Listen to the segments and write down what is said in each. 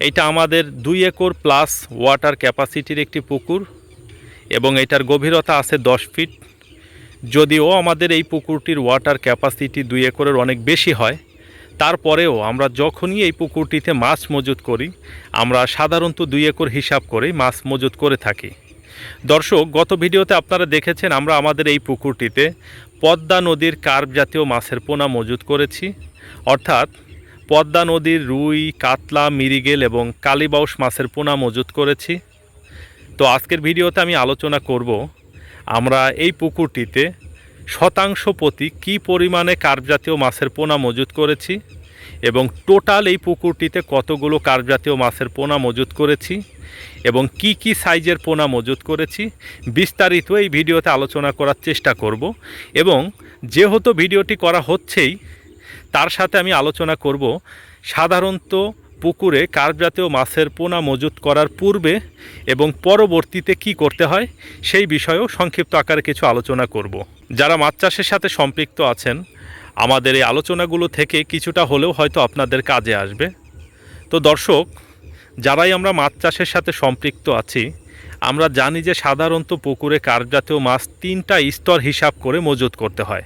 এইটা আমাদের দুই একর প্লাস ওয়াটার ক্যাপাসিটির একটি পুকুর এবং এটার গভীরতা আছে দশ ফিট যদিও আমাদের এই পুকুরটির ওয়াটার ক্যাপাসিটি দুই একরের অনেক বেশি হয়, তারপরেও আমরা যখনই এই পুকুরটিতে মাছ মজুত করি, আমরা সাধারণত দুই একর হিসাব করেই মাছ মজুত করে থাকি। দর্শক, গত ভিডিওতে আপনারা দেখেছেন আমরা আমাদের এই পুকুরটিতে পদ্মা নদীর কার্প জাতীয় মাছের পোনা মজুত করেছি। অর্থাৎ পদ্মা নদীর রুই, কাতলা মিরিগেল এবং কালীবাউস মাছের পোনা মজুত করেছি। তো আজকের ভিডিওতে আমি আলোচনা করব আমরা এই পুকুরটিতে শতাংশ প্রতি কী পরিমাণে কার্প জাতীয় মাছের পোনা মজুত করেছি এবং টোটাল এই পুকুরটিতে কতগুলো কার্প জাতীয় মাছের পোনা মজুত করেছি এবং কি কি সাইজের পোনা মজুত করেছি বিস্তারিত এই ভিডিওতে আলোচনা করার চেষ্টা করব এবং যেহেতু ভিডিওটি করা হচ্ছেই তার সাথে আমি আলোচনা করব সাধারণত পুকুরে কার্প জাতীয় মাছের পোনা মজুত করার পূর্বে এবং পরবর্তীতে কি করতে হয় সেই বিষয়েও সংক্ষিপ্ত আকারে কিছু আলোচনা করব। যারা মাছ চাষের সাথে সম্পৃক্ত আছেন, আমাদের এই আলোচনাগুলো থেকে কিছুটা হলেও হয়তো আপনাদের কাজে আসবে। তো দর্শক, যারাই আমরা মাছ চাষের সাথে সম্পৃক্ত আছি, আমরা জানি যে সাধারণত পুকুরে কার্প জাতীয় মাছ তিনটা স্তর হিসাব করে মজুত করতে হয়।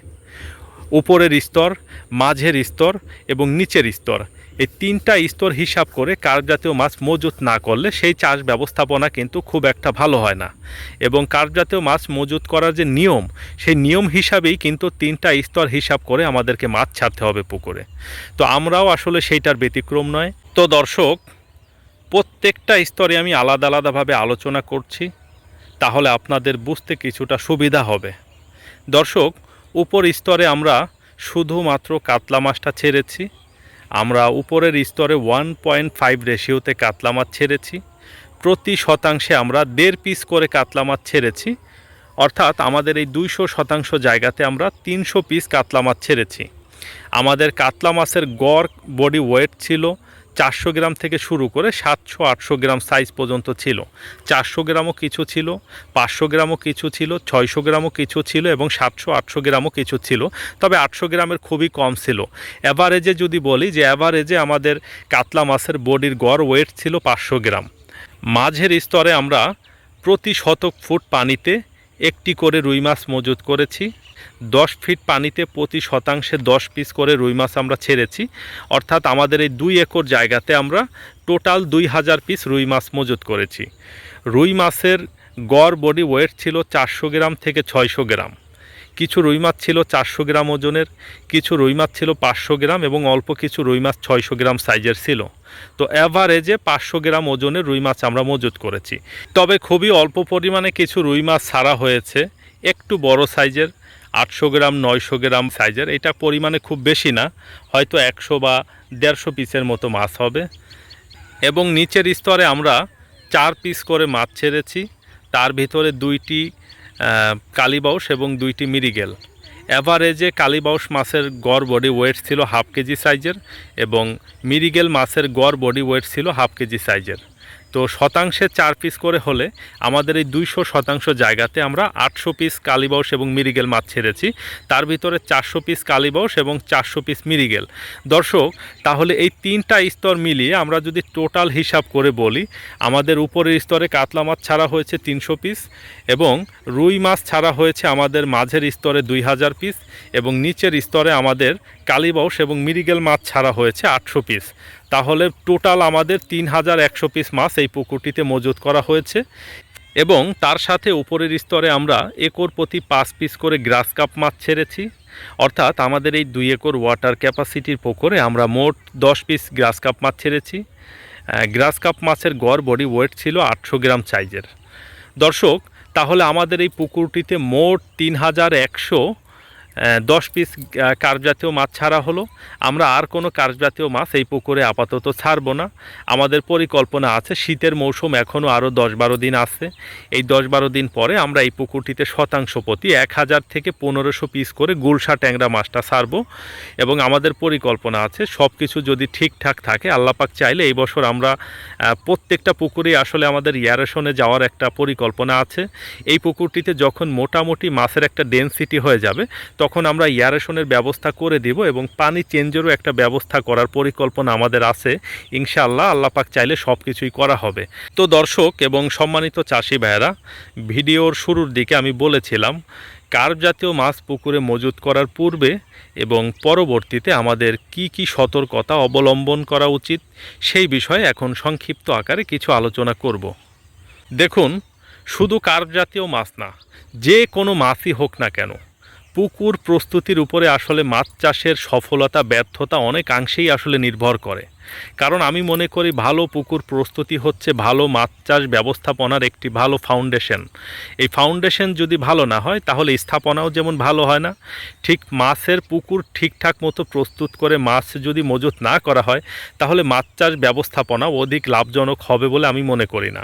উপরের স্তর, মাঝের স্তর এবং নিচের স্তর। এই তিনটা স্তর হিসাব করে কার্প জাতীয় মাছ মজুত না করলে সেই চাষ ব্যবস্থাপনা কিন্তু খুব একটা ভালো হয় না। এবং কার্প জাতীয় মাছ মজুত করার যে নিয়ম, সেই নিয়ম হিসাবেই কিন্তু তিনটা স্তর হিসাব করে আমাদেরকে মাছ ছাড়তে হবে পুকুরে। তো আমরাও আসলে সেইটার ব্যতিক্রম নয়। তো দর্শক, প্রত্যেকটা স্তরে আমি আলাদা আলাদাভাবে আলোচনা করছি, তাহলে আপনাদের বুঝতে কিছুটা সুবিধা হবে। দর্শক উপর স্তরে আমরা শুধুমাত্র কাতলা মাছটা ছেড়েছি। আমরা উপরের স্তরে ওয়ান পয়েন্ট ফাইভ রেশিওতে কাতলা মাছ ছেড়েছি। প্রতি শতাংশে আমরা দেড় পিস করে কাতলা মাছ ছেড়েছি। অর্থাৎ আমাদের এই দুইশো শতাংশ জায়গাতে আমরা তিনশো পিস কাতলা মাছ ছেড়েছি। আমাদের কাতলা মাছের গড় বডি ওয়েট ছিল চারশো গ্রাম থেকে শুরু করে সাতশো, আটশো গ্রাম সাইজ পর্যন্ত ছিল। চারশো গ্রামও কিছু ছিল, পাঁচশো গ্রামও কিছু ছিল, ছয়শো গ্রামও কিছু ছিল এবং সাতশো, আটশো গ্রামও কিছু ছিল। তবে আটশো গ্রামের খুবই কম ছিল। অ্যাভারেজে যদি বলি যে অ্যাভারেজে আমাদের কাতলা মাছের বডির গড় ওয়েট ছিল পাঁচশো গ্রাম। মাঝের স্তরে আমরা প্রতি শতক ফুট পানিতে একটি করে রুই মাছ মজুত করেছি। দশ ফিট পানিতে প্রতি শতাংশে দশ পিস করে রুই মাছ আমরা ছেড়েছি। অর্থাৎ আমাদের এই দুই একর জায়গাতে আমরা টোটাল দুই হাজার পিস রুই মাছ মজুত করেছি। রুই মাছের গড় বডি ওয়েট ছিল চারশো গ্রাম থেকে ছয়শো গ্রাম। কিছু রুই মাছ ছিল চারশো গ্রাম ওজনের, কিছু রুই মাছ ছিল পাঁচশো গ্রাম এবং অল্প কিছু রুই মাছ ছয়শো গ্রাম সাইজের ছিল। তো অ্যাভারেজে পাঁচশো গ্রাম ওজনের রুই মাছ আমরা মজুত করেছি। তবে খুবই অল্প পরিমাণে কিছু রুই মাছ ছাড়া হয়েছে, একটু বড় সাইজের আটশো গ্রাম, নয়শো গ্রাম সাইজের। এটা পরিমাণে খুব বেশি না, হয়তো একশো বা দেড়শো পিসের মতো মাছ হবে। এবং নিচের স্তরে আমরা চার পিস করে মাছ ছেড়েছি। তার ভিতরে দুইটি কালীবাউস এবং দুইটি মিরিগেল অ্যাভারেজে কালীবাউস মাছের গড় বডি ওয়েট ছিল হাফ কেজি সাইজের এবং মিরিগেল মাছের গড় বডি ওয়েট ছিল হাফ কেজি সাইজের। তো শতাংশে চার পিস করে হলে আমাদের এই দুইশো শতাংশ জায়গাতে আমরা আটশো পিস কালীবাউস এবং মিরিগেল মাছ ছেড়েছি। তার ভিতরে চারশো পিস কালীবাউস এবং চারশো পিস মিরিগেল। দর্শক, তাহলে এই তিনটা স্তর মিলিয়ে আমরা যদি টোটাল হিসাব করে বলি, আমাদের উপরের স্তরে কাতলা মাছ ছাড়া হয়েছে তিনশো পিস এবং রুই মাছ ছাড়া হয়েছে আমাদের মাঝের স্তরে দুই হাজার পিস এবং নিচের স্তরে আমাদের কালীবাউস এবং মিরিগেল মাছ ছাড়া হয়েছে আটশো পিস তাহলে টোটাল আমাদের তিন হাজার একশো পিস মাছ এই পুকুরটিতে মজুত করা হয়েছে। এবং তার সাথে উপরের স্তরে আমরা একর প্রতি পাঁচ পিস করে গ্রাস কাপ মাছ ছেড়েছি। অর্থাৎ আমাদের এই দুই একর ওয়াটার ক্যাপাসিটির পুকুরে আমরা মোট দশ পিস গ্রাস কাপ মাছ ছেড়েছি। গ্রাস কাপ মাছের গড় বডি ওয়েট ছিল আটশো গ্রাম সাইজের দর্শক, তাহলে আমাদের এই পুকুরটিতে মোট তিন হাজার একশো দশ পিস কার্প জাতীয় মাছ ছাড়া হলো। আমরা আর কোনো কার্প জাতীয় মাছ এই পুকুরে আপাতত ছাড়বো না। আমাদের পরিকল্পনা আছে, শীতের মৌসুম এখনও আরও দশ বারো দিন আছে। এই দশ বারো দিন পরে আমরা এই পুকুরটিতে শতাংশ প্রতি এক হাজার থেকে পনেরোশো পিস করে গুলশা ট্যাংরা মাছটা ছাড়বো। এবং আমাদের পরিকল্পনা আছে সব কিছু যদি ঠিকঠাক থাকে, আল্লাপাক চাইলে এই বছর আমরা প্রত্যেকটা পুকুরে আসলে আমাদের ইয়ারেশনে যাওয়ার একটা পরিকল্পনা আছে। এই পুকুরটিতে যখন মোটামুটি মাছের একটা ডেন্সিটি হয়ে যাবে, তখন আমরা ইয়ারেশনের ব্যবস্থা করে দিব এবং পানি চেঞ্জেরও একটা ব্যবস্থা করার পরিকল্পনা আমাদের আছে। ইনশাআল্লাহ আল্লাপাক চাইলে সব কিছুই করা হবে। তো দর্শক এবং সম্মানিত চাষি ভাইয়েরা, ভিডিওর শুরুর দিকে আমি বলেছিলাম, কার্প জাতীয় মাছ পুকুরে মজুত করার পূর্বে এবং পরবর্তীতে আমাদের কি কি সতর্কতা অবলম্বন করা উচিত, সেই বিষয়ে এখন সংক্ষিপ্ত আকারে কিছু আলোচনা করব। দেখুন, শুধু কার্প জাতীয় মাছ না, যে কোনো মাছই হোক না কেন পুকুর প্রস্তুতির উপরে আসলে মাছ চাষের সফলতা ব্যর্থতা অনেকাংশেই আসলে নির্ভর করে। কারণ আমি মনে করি ভালো পুকুর প্রস্তুতি হচ্ছে ভালো মাছ চাষ ব্যবস্থাপনার একটি ভালো ফাউন্ডেশন এই ফাউন্ডেশন যদি ভালো না হয়, তাহলে স্থাপনাও যেমন ভালো হয় না। ঠিক মাছের পুকুর ঠিকঠাক মতো প্রস্তুত করে মাছ যদি মজুত না করা হয়, তাহলে মাছ চাষ ব্যবস্থাপনা অধিক লাভজনক হবে বলে আমি মনে করি না।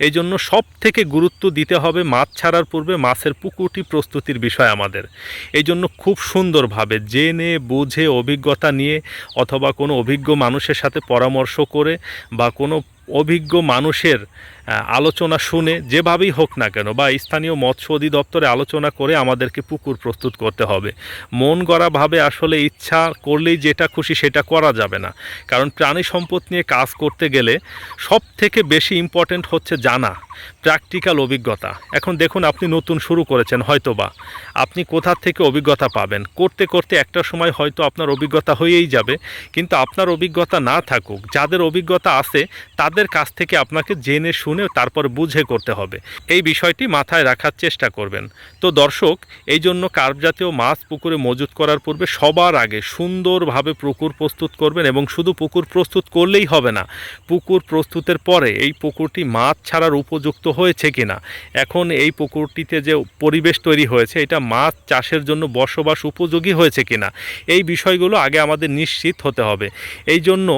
এই জন্য সব থেকে গুরুত্ব দিতে হবে মাছ ছাড়ার পূর্বে মাছের পুকুরটি প্রস্তুতির বিষয় আমাদের। এই জন্য খুব সুন্দরভাবে জেনে, বুঝে, অভিজ্ঞতা নিয়ে অথবা কোনো অভিজ্ঞ মানুষের সাথে পরামর্শ করে বা কোনো অভিজ্ঞ মানুষের আলোচনা শুনে যেভাবেই হোক না কেন বা স্থানীয় মৎস্য অধিদপ্তরে আলোচনা করে আমাদেরকে পুকুর প্রস্তুত করতে হবে। মন গড়াভাবে আসলে ইচ্ছা করলেই যেটা খুশি সেটা করা যাবে না। কারণ প্রাণী সম্পদ নিয়ে কাজ করতে গেলে সব থেকে বেশি ইম্পর্ট্যান্ট হচ্ছে জানা প্র্যাকটিক্যাল অভিজ্ঞতা। এখন দেখুন আপনি নতুন শুরু করেছেন হয়তোবা। আপনি কোথা থেকে অভিজ্ঞতা পাবেন? করতে করতে একটা সময় হয়তো আপনার অভিজ্ঞতা হয়েই যাবে, কিন্তু আপনার অভিজ্ঞতা না থাকুক, যাদের অভিজ্ঞতা আছে তাদের কাছ থেকে আপনাকে জেনে শুনে তারপর বুঝে করতে হবে। এই বিষয়টি মাথায় রাখার চেষ্টা করবেন। তো দর্শক, এই জন্য কার্প জাতীয় মাছ পুকুরে মজুত করার পূর্বে সবার আগে সুন্দরভাবে পুকুর প্রস্তুত করবেন এবং শুধু পুকুর প্রস্তুত করলেই হবে না, পুকুর প্রস্তুতের পরে এই পুকুরটি মাছ ছাড়ার উপযুক্ত হয়েছে কিনা। এখন এই পুকুরটিতে যে পরিবেশ তৈরি হয়েছে, এটা মাছ চাষের জন্য বসবাস উপযোগী হয়েছে কিনা, এই বিষয়গুলো আগে আমাদের নিশ্চিত হতে হবে। এই জন্য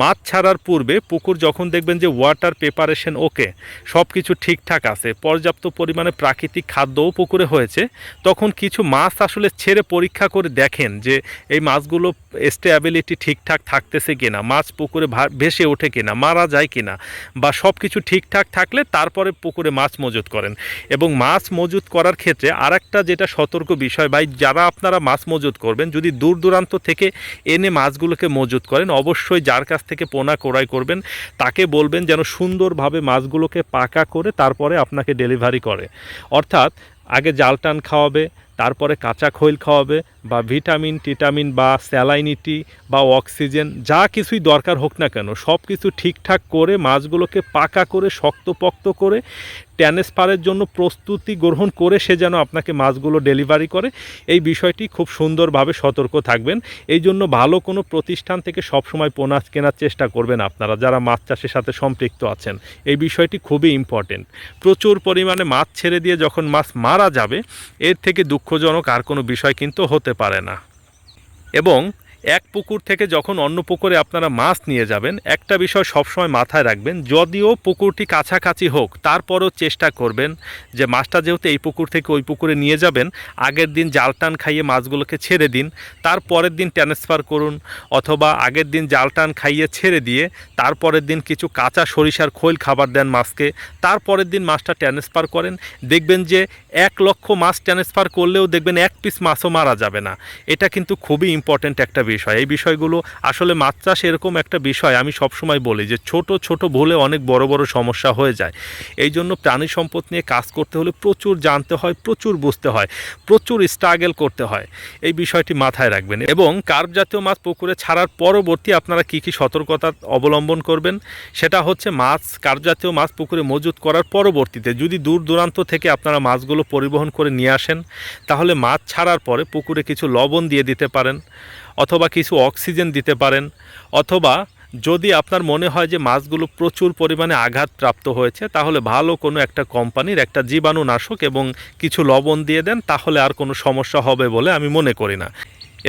মাছ ছাড়ার পূর্বে পুকুর যখন দেখবেন যে ওয়াটার প্রিপারেশন ওকে সব কিছু ঠিকঠাক আছে। পর্যাপ্ত পরিমাণে প্রাকৃতিক খাদ্যও পুকুরে হয়েছে। তখন কিছু মাছ আসলে ছেড়ে পরীক্ষা করে দেখেন যে এই মাছগুলো স্টেবিলিটি ঠিকঠাক থাকতেছে কিনা, মাছ পুকুরে ভেসে ওঠে কিনা, মারা যায় কিনা, বা সব কিছু ঠিকঠাক থাকলে তারপরে পুকুরে মাছ মজুত করেন। এবং মাছ মজুত করার ক্ষেত্রে আরেকটা যেটা সতর্ক বিষয়, ভাই, যারা আপনারা মাছ মজুত করবেন, যদি দূর দূরান্ত থেকে এনে মাছগুলোকে মজুত করেন, অবশ্যই যার কাছ থেকে পোনা ক্রয় করবেন, তাকে বলবেন যেন সুন্দরভাবে মাছগুলোকে পাকা করে তারপরে আপনাকে ডেলিভারি করে। অর্থাৎ আগে জাল টান খাওয়াবে, তারপরে কাঁচা খৈল খাওয়াবে বা ভিটামিন, টিটামিন বা স্যালাইনিটি বা অক্সিজেন যা কিছুই দরকার হোক না কেন সব কিছু ঠিকঠাক করে মাছগুলোকে পাকা করে, শক্তপোক্ত করে ট্রান্সফারের জন্য প্রস্তুতি গ্রহণ করে সে যেন আপনাকে মাছগুলো ডেলিভারি করে। এই বিষয়টি খুব সুন্দরভাবে সতর্ক থাকবেন। এই জন্য ভালো কোনো প্রতিষ্ঠান থেকে সবসময় পোনা কেনার চেষ্টা করবেন আপনারা, যারা মাছ চাষের সাথে সম্পৃক্ত আছেন। এই বিষয়টি খুবই ইম্পর্টেন্ট প্রচুর পরিমাণে মাছ ছেড়ে দিয়ে যখন মাছ মারা যাবে, এর থেকে দুঃখজনক আর কোনো বিষয় কিন্তু হতে পারে না। এবং এক পুকুর থেকে যখন অন্য পুকুরে আপনারা মাছ নিয়ে যাবেন, একটা বিষয় সবসময় মাথায় রাখবেন, যদিও পুকুরটি কাছাকাছি হোক, তারপরও চেষ্টা করবেন যে মাছটা যেহেতু এই পুকুর থেকে ওই পুকুরে নিয়ে যাবেন, আগের দিন জাল টান খাইয়ে মাছগুলোকে ছেড়ে দিন, তার পরের দিন ট্রান্সফার করুন, অথবা আগের দিন জাল টান খাইয়ে ছেড়ে দিয়ে তারপরের দিন কিছু কাঁচা সরিষার খোল খাবার দেন মাছকে তারপরের দিন মাছটা ট্রান্সফার করেন, দেখবেন যে এক লক্ষ মাছ ট্রান্সফার করলেও দেখবেন এক পিস মাছও মারা যাবে না। এটা কিন্তু খুবই ইম্পর্ট্যান্ট একটা বিষয়। এই বিষয়গুলো আসলে মাছ চাষ এরকম একটা বিষয় আমি সবসময় বলি যে ছোট ছোট ভুলে অনেক বড় বড় সমস্যা হয়ে যায়। এই জন্য প্রাণী সম্পদ নিয়ে কাজ করতে হলে প্রচুর জানতে হয়, প্রচুর বুঝতে হয়, প্রচুর স্ট্রাগল করতে হয়। এই বিষয়টি মাথায় রাখবেন এবং কার্প জাতীয় মাছ পুকুরে ছাড়ার পরবর্তী আপনারা কি কি সতর্কতা অবলম্বন করবেন? সেটা হচ্ছে মাছ কার্প জাতীয় মাছ পুকুরে মজুত করার পরবর্তীতে যদি দূর দূরান্ত থেকে আপনারা মাছগুলো পরিবহন করে নিয়ে আসেন, তাহলে মাছ ছাড়ার পরে পুকুরে কিছু লবণ দিয়ে দিতে পারেন। অথবা কিছু অক্সিজেন দিতে পারেন, অথবা যদি আপনার মনে হয় যে মাছগুলো প্রচুর পরিমাণে আঘাতপ্রাপ্ত হয়েছে, তাহলে ভালো কোনো একটা কোম্পানির একটা জীবাণুনাশক এবং কিছু লবণ দিয়ে দেন, তাহলে আর কোনো সমস্যা হবে বলে আমি মনে করি না।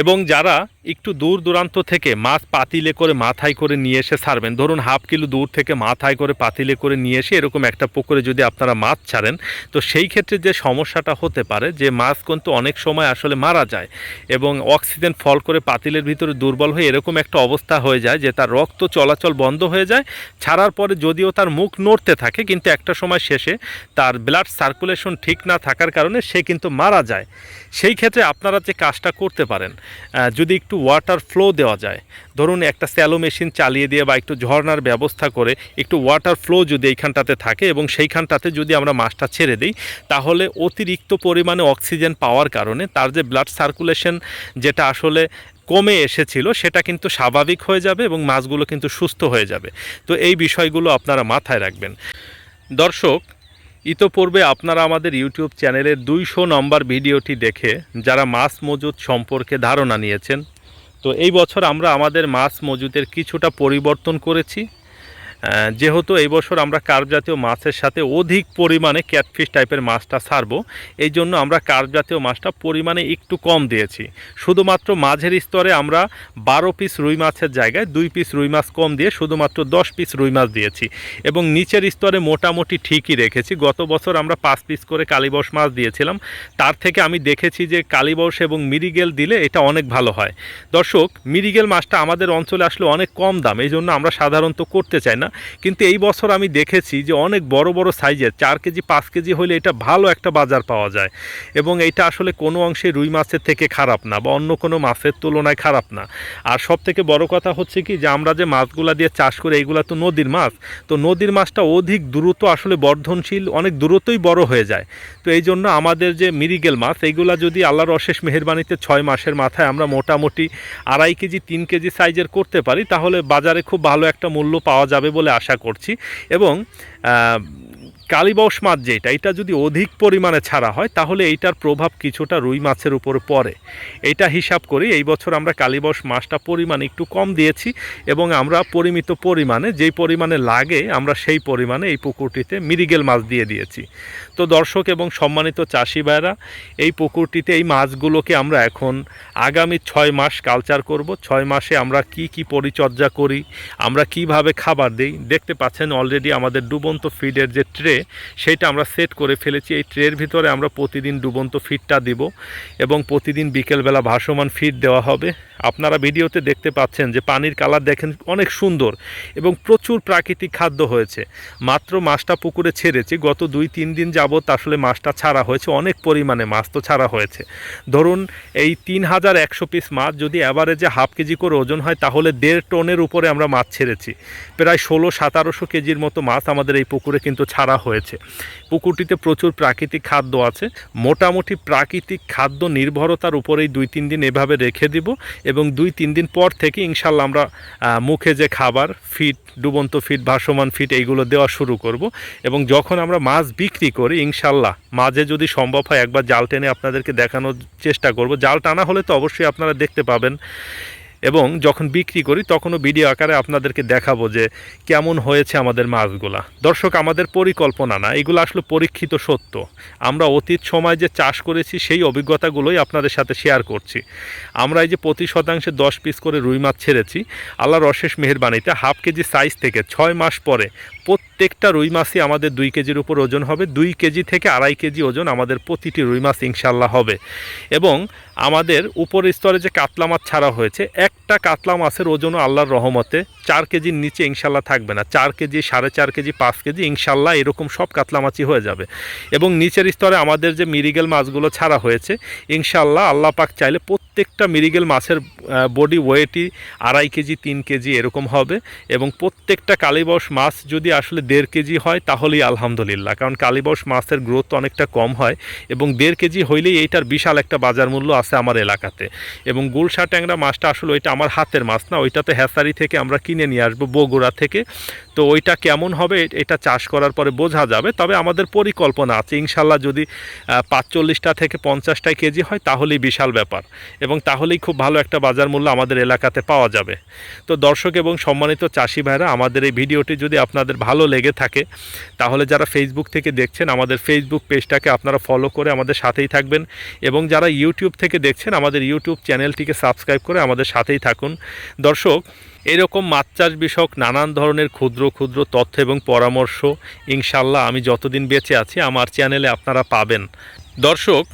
এবং যারা একটু দূর দূরান্ত থেকে মাছ পাতিলে করে মাথায় করে নিয়ে এসে ছাড়বেন ধরুন হাফ কিলো দূর থেকে মাথায় করে পাতিলে করে নিয়ে এসে এরকম একটা পুকুরে যদি আপনারা মাছ ছাড়েন, তো সেই ক্ষেত্রে যে সমস্যাটা হতে পারে, যে মাছ কিন্তু অনেক সময় আসলে মারা যায় এবং অক্সিজেন ফল করে পাতিলের ভিতরে দুর্বল হয়ে এরকম একটা অবস্থা হয়ে যায় যে তার রক্ত চলাচল বন্ধ হয়ে যায়। ছাড়ার পরে যদিও তার মুখ নড়তে থাকে, কিন্তু একটা সময় শেষে তার ব্লাড সার্কুলেশন ঠিক না থাকার কারণে সে কিন্তু মারা যায়। সেই ক্ষেত্রে আপনারা যে কাজটা করতে পারেন যদি একটু ওয়াটার ফ্লো দেওয়া যায়। ধরুন একটা স্যালো মেশিন চালিয়ে দিয়ে বা একটু ঝর্নার ব্যবস্থা করে একটু ওয়াটার ফ্লো যদি এইখানটাতে থাকে এবং সেইখানটাতে যদি আমরা মাছটা ছেড়ে দিই, তাহলে অতিরিক্ত পরিমাণে অক্সিজেন পাওয়ার কারণে তার যে ব্লাড সার্কুলেশন যেটা আসলে কমে এসেছিল, সেটা কিন্তু স্বাভাবিক হয়ে যাবে এবং মাছগুলো কিন্তু সুস্থ হয়ে যাবে। তো এই বিষয়গুলো আপনারা মাথায় রাখবেন। দর্শক, ইতোপূর্বে আপনারা আমাদের ইউটিউব চ্যানেলের দুইশো নম্বর ভিডিওটি দেখে যারা মাছ মজুদ সম্পর্কে ধারণা নিয়েছেন তো এই বছর আমরা আমাদের মাছ মজুদের কিছুটা পরিবর্তন করেছি। যেহেতু এই বছর আমরা কার্প জাতীয় মাছের সাথে অধিক পরিমাণে ক্যাটফিশ টাইপের মাছটা ছাড়বো, এই জন্য আমরা কার্প জাতীয় মাছটা পরিমাণে একটু কম দিয়েছি। শুধুমাত্র মাঝের স্তরে আমরা বারো পিস রুই মাছের জায়গায় দুই পিস রুই মাছ কম দিয়ে শুধুমাত্র দশ পিস রুই মাছ দিয়েছি এবং নিচের স্তরে মোটামুটি ঠিকই রেখেছি। গত বছর আমরা পাঁচ পিস করে কালীবস মাছ দিয়েছিলাম। তার থেকে আমি দেখেছি যে কালীবস এবং মিরিগেল দিলে এটা অনেক ভালো হয়। দর্শক, মিরিগেল মাছটা আমাদের অঞ্চলে আসলে অনেক কম দাম, এই জন্য আমরা সাধারণত করতে চাই না। কিন্তু এই বছর আমি দেখেছি যে অনেক বড় বড় সাইজের, চার কেজি, পাঁচ কেজি হলে এটা ভালো একটা বাজার পাওয়া যায়। এবং এটা আসলে কোনো অংশে রুই মাছের থেকে খারাপ না বা অন্য কোনো মাছের তুলনায় খারাপ না। আর সব থেকে বড় কথা হচ্ছে কি যে আমরা যে মাছগুলা দিয়ে চাষ করি, এইগুলা তো নদীর মাছ। তো নদীর মাছটা অধিক দ্রুত আসলে বর্ধনশীল, অনেক দ্রুতই বড় হয়ে যায়। তো এই জন্য আমাদের যে মিরিগেল মাছ, এইগুলা যদি আল্লাহর অশেষ মেহেরবানিতে ছয় মাসের মাথায় আমরা মোটামুটি আড়াই কেজি, তিন কেজি সাইজের করতে পারি, তাহলে বাজারে খুব ভালো একটা মূল্য পাওয়া যাবে বলে আশা করছি এবং কালীবস মাছ যেটা, এটা যদি অধিক পরিমাণে ছাড়া হয়, তাহলে এইটার প্রভাব কিছুটা রুই মাছের উপরে পড়ে। এটা হিসাব করি, এই বছর আমরা কালীবস মাছটা পরিমাণ একটু কম দিয়েছি এবং আমরা পরিমিত পরিমাণে, যেই পরিমাণে লাগে, আমরা সেই পরিমাণে এই পুকুরটিতে মিরিগেল মাছ দিয়ে দিয়েছি। তো দর্শক এবং সম্মানিত চাষি ভাইরা এই পুকুরটিতে এই মাছগুলোকে আমরা এখন আগামী ছয় মাস কালচার করব। ছয় মাসে আমরা কি কি পরিচর্যা করি, আমরা কীভাবে খাবার দিই, দেখতে পাচ্ছেন অলরেডি আমাদের ডুবন্ত ফিডের যে ট্রে সেটা আমরা সেট করে ফেলেছি। এই ট্রের ভিতরে আমরা প্রতিদিন ডুবন্ত ফিডটা দিব এবং প্রতিদিন বিকেলবেলা ভাসমান ফিড দেওয়া হবে। আপনারা ভিডিওতে দেখতে পাচ্ছেন যে পানির কালার দেখেন অনেক সুন্দর এবং প্রচুর প্রাকৃতিক খাদ্য হয়েছে। মাত্র মাছটা পুকুরে ছেড়েছি। গত দুই, তিন দিন যাবৎ আসলে মাছটা ছাড়া হয়েছে। অনেক পরিমাণে মাছ তো ছাড়া হয়েছে। ধরুন এই তিন হাজার একশো পিস মাছ যদি অ্যাভারেজে হাফ কেজি করে ওজন হয়, তাহলে দেড় টনের উপরে আমরা মাছ ছেড়েছি। প্রায় ষোলো, সতেরোশো কেজির মতো মাছ আমাদের এই পুকুরে কিন্তু ছাড়া হয়েছে। পুকুরটিতে প্রচুর প্রাকৃতিক খাদ্য আছে। মোটামুটি প্রাকৃতিক খাদ্য নির্ভরতার উপরেই দুই, তিন দিন এভাবে রেখে দিব এবং দুই, তিন দিন পর থেকে ইনশাল্লাহ আমরা মুখে যে খাবার ফিট ডুবন্ত ফিট ভাসমান ফিট এইগুলো দেওয়া শুরু করব এবং যখন আমরা মাছ বিক্রি করি, ইনশাল্লাহ মাঝে যদি সম্ভব হয় একবার জাল টেনে আপনাদেরকে দেখানোর চেষ্টা করব। জাল টানা হলে তো অবশ্যই আপনারা দেখতে পাবেন। এবং যখন বিক্রি করি, তখনও ভিডিও আকারে আপনাদেরকে দেখাবো যে কেমন হয়েছে আমাদের মাছগুলা। দর্শক, আমাদের পরিকল্পনা না, এগুলো আসলে পরীক্ষিত সত্য। আমরা অতীত সময় যে চাষ করেছি, সেই অভিজ্ঞতাগুলোই আপনাদের সাথে শেয়ার করছি। আমরা এই যে প্রতি শতাংশে দশ পিস করে রুই মাছ ছেড়েছি, আল্লাহর অশেষ মেহেরবানিতে হাফ কেজি সাইজ থেকে ছয় মাস পরে প্রত্যেকটা রুই মাছই আমাদের দুই কেজির উপর ওজন হবে, দুই কেজি থেকে আড়াই কেজি ওজন আমাদের প্রতিটি রুই মাছ ইনশাল্লাহ হবে। এবং আমাদের উপর স্তরে যে কাতলা মাছ ছাড়া হয়েছে একটা কাতলা মাছের ওজন আল্লাহর রহমতে চার কেজির নিচে ইনশাল্লাহ থাকবে না। চার কেজি, সাড়ে চার কেজি, পাঁচ কেজি, ইনশাল্লাহ এরকম সব কাতলা মাছই হয়ে যাবে। এবং নিচের স্তরে আমাদের যে মিরিগেল মাছগুলো ছাড়া হয়েছে, ইনশাল্লাহ আল্লাহ পাক চাইলে প্রত্যেকটা মিরিগেল মাছের বডি ওয়েটই আড়াই কেজি, তিন কেজি এরকম হবে এবং প্রত্যেকটা কালীবস মাছ যদি আসলে দেড় কেজি হয় তাহলেই আলহামদুলিল্লাহ। কারণ কালীবস মাছের গ্রোথ অনেকটা কম হয় এবং দেড় কেজি হইলেই এইটার বিশাল একটা বাজার মূল্য আছে আমার এলাকাতে। এবং গুলশা ট্যাংরা মাছটা আসলে ওইটা আমার হাতের মাছ না ওইটা তো হ্যাসারি থেকে আমরা কিনে নিয়ে আসব বগুড়া থেকে। তো ওইটা কেমন হবে এটা চাষ করার পরে বোঝা যাবে, তবে আমাদের পরিকল্পনা আছে। ইনশাল্লাহ যদি পাঁচচল্লিশটা থেকে পঞ্চাশটা কেজি হয় তাহলেই বিশাল ব্যাপার। এবং তাহলেই খুব ভালো একটা বাজার মূল্য আমাদের এলাকাতে পাওয়া যাবে। তো দর্শক এবং সম্মানিত চাষি ভাইরা, আমাদের এই ভিডিওটি যদি আপনাদের ভালো লেগে থাকে, তাহলে যারা ফেসবুক থেকে দেখছেন, আমাদের ফেসবুক পেজটাকে আপনারা ফলো করে আমাদের সাথেই থাকবেন এবং যারা ইউটিউব থেকে দেখছেন, আমাদের ইউটিউব চ্যানেলটিকে সাবস্ক্রাইব করে আমাদের সাথেই থাকুন। দর্শক, এরকম মাছ চাষ বিষয়ক নানান ধরনের ক্ষুদ্র ক্ষুদ্র তথ্য এবং পরামর্শ ইনশাল্লাহ আমি যতদিন বেঁচে আছি, আমার চ্যানেলে আপনারা পাবেন। দর্শক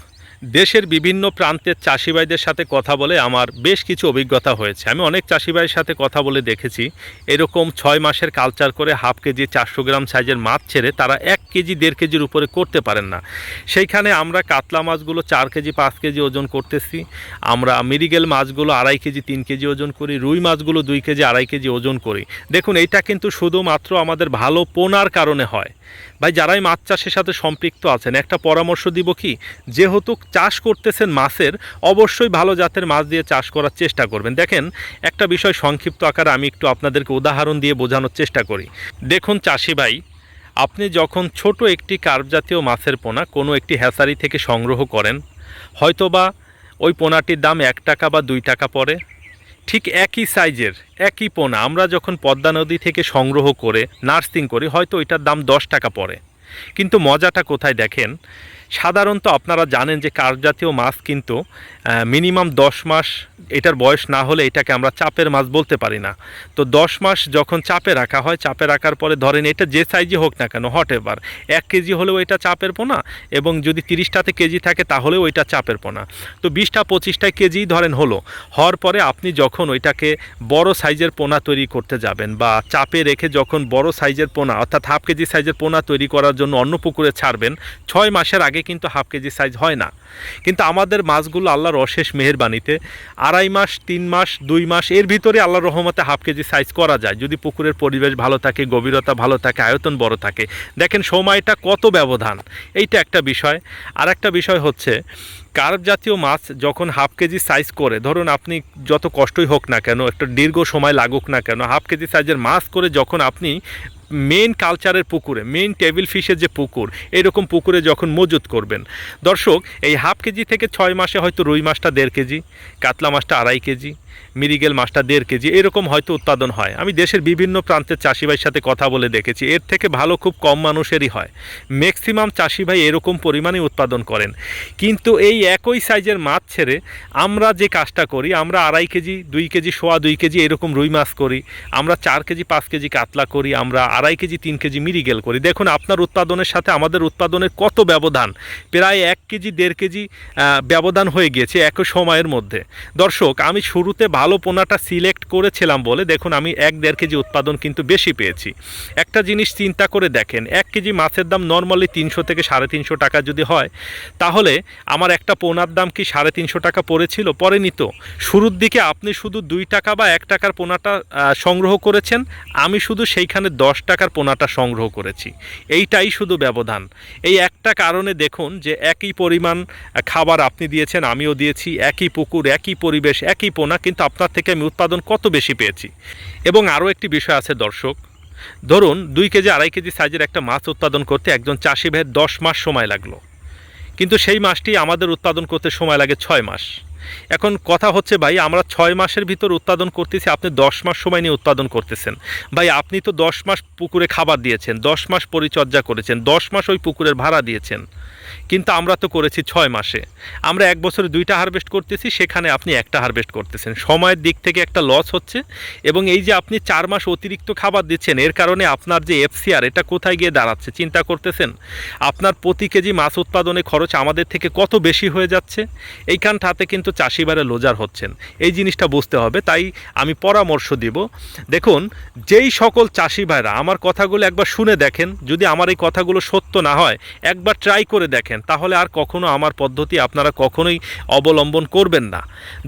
দেশের বিভিন্ন প্রান্তের চাষি ভাইদের সাথে কথা বলে আমার বেশ কিছু অভিজ্ঞতা হয়েছে। আমি অনেক চাষি ভাইয়ের সাথে কথা বলে দেখেছি। এরকম ছয় মাসের কালচার করে হাফ কেজি, চারশো গ্রাম সাইজের মাছ ছেড়ে তারা এক কেজি, দেড় কেজির উপরে করতে পারেন না। সেইখানে আমরা কাতলা মাছগুলো চার কেজি, পাঁচ কেজি ওজন করতেছি। আমরা মিরিগেল মাছগুলো আড়াই কেজি, তিন কেজি ওজন করি। রুই মাছগুলো দুই কেজি, আড়াই কেজি ওজন করি। দেখুন, এইটা কিন্তু শুধুমাত্র আমাদের ভালো পোনার কারণে হয়। ভাই, যারাই মাছ চাষের সাথে সম্পৃক্ত আছেন, একটা পরামর্শ দিব কি? যেহেতু চাষ করতেছেন মাছের, অবশ্যই ভালো জাতের মাছ দিয়ে চাষ করার চেষ্টা করবেন। দেখেন, একটা বিষয় সংক্ষিপ্ত আকারে আমি একটু আপনাদেরকে উদাহরণ দিয়ে বোঝানোর চেষ্টা করি। দেখুন চাষি ভাই, আপনি যখন ছোট একটি কার্প জাতীয় মাছের পোনা কোনো একটি হ্যাসারি থেকে সংগ্রহ করেন, হয়তোবা ওই পোনাটির দাম এক টাকা বা দুই টাকা পড়ে ঠিক একই সাইজের, একই পোনা। আমরা যখন পদ্মা নদী থেকে সংগ্রহ করে নার্সিং করি, হয়তো ওইটার দাম দশ টাকা পড়ে। কিন্তু মজাটা কোথায় দেখেন? সাধারণত আপনারা জানেন যে কার্প জাতীয় মাছ কিন্তু মিনিমাম দশ মাস এটার বয়স না হলে এটাকে আমরা চাপের মাছ বলতে পারি না। তো দশ মাস যখন চাপে রাখা হয়, চাপে রাখার পরে ধরেন এটা যে সাইজে হোক না কেন হট এবার এক কেজি হলেও এটা চাপের পোনা এবং যদি তিরিশটাতে কেজি থাকে তাহলেও ওইটা চাপের পোনা। তো বিশটা পঁচিশটা কেজি ধরেন হলো, হওয়ার পরে আপনি যখন ওইটাকে বড় সাইজের পোনা তৈরি করতে যাবেন বা চাপে রেখে যখন বড় সাইজের পোনা, অর্থাৎ হাফ কেজি সাইজের পোনা তৈরি করার জন্য অন্য পুকুরে ছাড়বেন, ছয় মাসের আগে কিন্তু হাফ কেজি সাইজ হয় না। কিন্তু আমাদের মাছগুলো আল্লাহর অশেষ মেহেরবানিতে আড়াই মাস, তিন মাস, দুই মাস, এর ভিতরে আল্লাহর রহমতে হাফ কেজি সাইজ করা যায়। যদি পুকুরের পরিবেশ ভালো থাকে, গভীরতা ভালো থাকে, আয়তন বড় থাকে। দেখেন সময়টা কত ব্যবধান। এইটা একটা বিষয়। আর একটা বিষয় হচ্ছে, কার্প জাতীয় মাছ যখন হাফ কেজি সাইজ করে, ধরুন আপনি যত কষ্টই হোক না কেন, একটা দীর্ঘ সময় লাগুক না কেন, হাফ কেজি সাইজের মাছ করে যখন আপনি মেন কালচারের পুকুরে মেন টেবিল ফিশের যে পুকুর, এরকম পুকুরে যখন মজুত করবেন। দর্শক, এই হাফ কেজি থেকে ছয় মাসে হয়তো রুই মাছটা দেড় কেজি, কাতলা মাছটা আড়াই কেজি মিরিগেল মাছটা দেড় কেজি, এরকম হয়তো উৎপাদন হয়। আমি দেশের বিভিন্ন প্রান্তের চাষিভাইয়ের সাথে কথা বলে দেখেছি, এর থেকে ভালো খুব কম মানুষেরই হয়। ম্যাক্সিমাম চাষিভাই এরকম পরিমাণে উৎপাদন করেন। কিন্তু এই একই সাইজের মাছ ছেড়ে আমরা যে কাজটা করি, আমরা আড়াই কেজি, দুই কেজি, সোয়া দুই কেজি এরকম রুই মাছ করি, আমরা চার কেজি, পাঁচ কেজি কাতলা করি, আমরা আড়াই কেজি, তিন কেজি মিরিগেল করি। দেখুন, আপনার উৎপাদনের সাথে আমাদের উৎপাদনের কত ব্যবধান। প্রায় এক কেজি, দেড় কেজি ব্যবধান হয়ে গিয়েছে একই সময়ের মধ্যে। দর্শক, আমি শুরুতে ভালো পোনাটা সিলেক্ট করেছিলাম বলে দেখুন আমি এক দেড় কেজি উৎপাদন কিন্তু বেশি পেয়েছি। একটা জিনিস চিন্তা করে দেখেন, এক কেজি মাছের দাম নর্মালি তিনশো থেকে সাড়ে তিনশো টাকা যদি হয়, তাহলে আমার একটা পোনার দাম কি সাড়ে তিনশো টাকা পড়েছিল? পড়েনি তো। শুরুর দিকে আপনি শুধু দুই টাকা বা এক টাকার পোনাটা সংগ্রহ করেছেন, আমি শুধু সেইখানে দশ টাকার পোনাটা সংগ্রহ করেছি। এইটাই শুধু ব্যবধান। এই একটা কারণে দেখুন যে একই পরিমাণ খাবার আপনি দিয়েছেন, আমিও দিয়েছি, একই পুকুর, একই পরিবেশ, একই পোনা, কিন্তু আপনার থেকে আমি উৎপাদন কত বেশি পেয়েছি? এবং আরও একটি বিষয় আছে, দর্শক। ধরুন, দুই কেজি, আড়াই কেজি সাইজের একটা মাছ উৎপাদন করতে একজন চাষি ভাইয়ের দশ মাস সময় লাগল। কিন্তু সেই মাছটি আমাদের উৎপাদন করতে সময় লাগে ছয় মাস। এখন কথা হচ্ছে, ভাই, আমরা ছয় মাসের ভিতর উৎপাদন করতেছি, আপনি দশ মাস সময় নিয়ে উৎপাদন করতেছেন। ভাই, আপনি তো দশ মাস পুকুরে খাবার দিয়েছেন, দশ মাস পরিচর্যা করেছেন, দশ মাস ওই পুকুরের ভাড়া দিয়েছেন। কিন্তু আমরা তো করেছি ছয় মাসে। আমরা এক বছরে দুইটা হারভেস্ট করতেছি, সেখানে আপনি একটা হারভেস্ট করতেছেন। সময়ের দিক থেকে একটা লস হচ্ছে এবং এই যে আপনি চার মাস অতিরিক্ত খাবার দিচ্ছেন, এর কারণে আপনার যে এফসিআর এটা কোথায় গিয়ে দাঁড়াচ্ছে? চিন্তা করতেছেন? আপনার প্রতি কেজি মাছ উৎপাদনে খরচ আমাদের থেকে কত বেশি হয়ে যাচ্ছে? এইখানটাতে কিন্তু চাষিবারে লোজার হচ্ছেন। এই জিনিসটা বুঝতে হবে, তাই আমি পরামর্শ দিব। দেখুন, যেই সকল চাষি ভাইরা আমার কথাগুলো একবার শুনে দেখেন। যদি আমার এই কথাগুলো সত্য না হয়, একবার ট্রাই করে দেখেন, তাহলে আর কখনো আমার পদ্ধতি আপনারা কখনোই অবলম্বন করবেন না।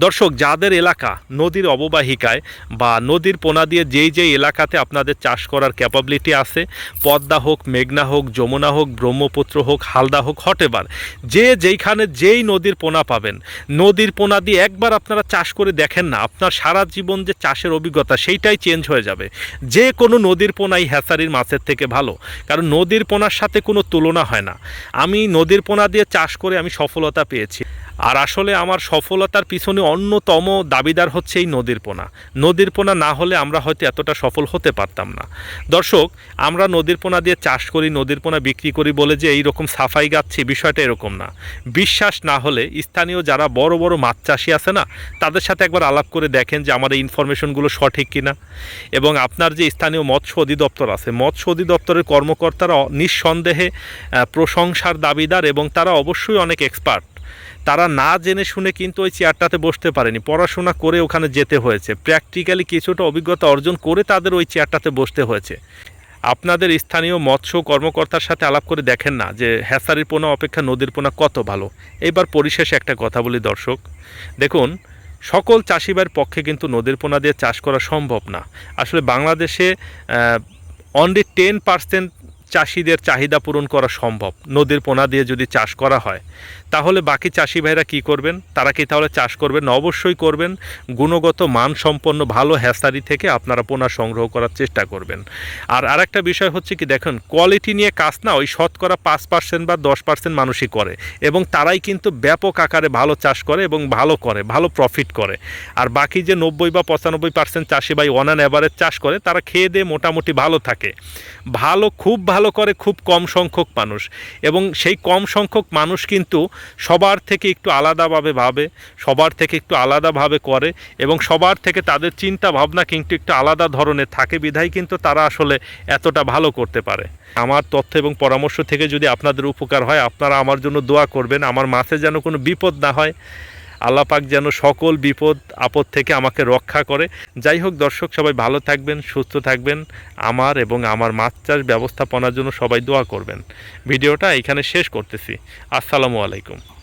দর্শক, যাদের এলাকা নদীর অববাহিকায় বা নদীর পোনা দিয়ে যেই যেই এলাকাতে আপনাদের চাষ করার ক্যাপাবিলিটি আছে, পদ্মা হোক, মেঘনা হোক, যমুনা হোক, ব্রহ্মপুত্র হোক, হালদা হোক হটেবার যে যেইখানে যেই নদীর পোনা পাবেন, নদীর পোনা দিয়ে একবার আপনারা চাষ করে দেখেন না, আপনার সারা জীবন যে চাষের অভিজ্ঞতা সেইটাই চেঞ্জ হয়ে যাবে। যে কোনো নদীর পোনাই হ্যাসারির মাছের থেকে ভালো, কারণ নদীর পোনার সাথে কোনো তুলনা হয় না। আমি নদীর পোনা দিয়ে চাষ করে আমি সফলতা পেয়েছি। আর আসলে আমার সফলতার পিছনে অন্যতম দাবিদার হচ্ছে এই নদীর পোনা। নদীর পোনা না হলে আমরা হয়তো এতটা সফল হতে পারতাম না। দর্শক, আমরা নদীর পোনা দিয়ে চাষ করি, নদীর পোনা বিক্রি করি বলে যে এই রকম সাফাই গাচ্ছি বিষয়টা এরকম না। বিশ্বাস না হলে স্থানীয় যারা বড় বড় মাছ চাষি আছে না, তাদের সাথে একবার আলাপ করে দেখেন যে আমার এই ইনফরমেশনগুলো সঠিক কিনা। এবং আপনার যে স্থানীয় মৎস্য অধিদপ্তর আছে, মৎস্য অধিদপ্তরের কর্মকর্তারা নিঃসন্দেহে প্রশংসার প্রশংসার দাবিদার এবং তারা অবশ্যই অনেক এক্সপার্ট। তারা না জেনে শুনে কিন্তু ওই চেয়ারটাতে বসতে পারেনি। পড়াশোনা করে ওখানে যেতে হয়েছে। প্র্যাকটিক্যালি কিছুটা অভিজ্ঞতা অর্জন করে তাদের ওই চেয়ারটাতে বসতে হয়েছে। আপনাদের স্থানীয় মৎস্য কর্মকর্তার সাথে আলাপ করে দেখেন না যে হ্যাসারির পোনা অপেক্ষা নদীর পোনা কত ভালো। এইবার পরিশেষে একটা কথা বলি দর্শক। দেখুন, সকল চাষিবার পক্ষে কিন্তু নদীর পোনা দিয়ে চাষ করা সম্ভব না। আসলে বাংলাদেশে অনলি টেন পার্সেন্ট চাষিদের চাহিদা পূরণ করা সম্ভব। নদীর পোনা দিয়ে যদি চাষ করা হয়, তাহলে বাকি চাষি ভাইরা কী করবেন? তারা কি তাহলে চাষ করবেন? অবশ্যই করবেন। গুণগত মানসম্পন্ন ভালো হ্যাসারি থেকে আপনারা পোনা সংগ্রহ করার চেষ্টা করবেন। আর আরেকটা বিষয় হচ্ছে কি, দেখুন কোয়ালিটি নিয়ে কাজ না, ওই শতকরা পাঁচ পার্সেন্ট বা দশ পার্সেন্ট মানুষই করে। এবং তারাই কিন্তু ব্যাপক আকারে ভালো চাষ করে এবং ভালো করে, ভালো প্রফিট করে। আর বাকি যে নব্বই বা পঁচানব্বই পার্সেন্ট চাষি ভাই ওয়ান অ্যান্ড অ্যাভারেজ চাষ করে, তারা খেয়ে দিয়ে মোটামুটি ভালো থাকে। ভালো, খুব ভালো করে খুব কম সংখ্যক মানুষ। এবং সেই কম সংখ্যক মানুষ কিন্তু সবার থেকে একটু আলাদাভাবে ভাবে, সবার থেকে একটু আলাদাভাবে করে এবং সবার থেকে তাদের চিন্তা ভাবনা কিন্তু একটু আলাদা ধরনের থাকে। বিধায় কিন্তু তারা আসলে এতটা ভালো করতে পারে। আমার তথ্য এবং পরামর্শ থেকে যদি আপনাদের উপকার হয়, আপনারা আমার জন্য দোয়া করবেন। আমার মাছে যেন কোনো বিপদ না হয়। আল্লাহ পাক যেন সকল বিপদ, আপদ থেকে আমাকে রক্ষা করে। যাই হোক দর্শক, সবাই ভালো থাকবেন, সুস্থ থাকবেন। আমার এবং আমার মাছ চাষ ব্যবস্থাপনার জন্য সবাই দোয়া করবেন। ভিডিওটা এখানে শেষ করতেছি। আসসালামু আলাইকুম।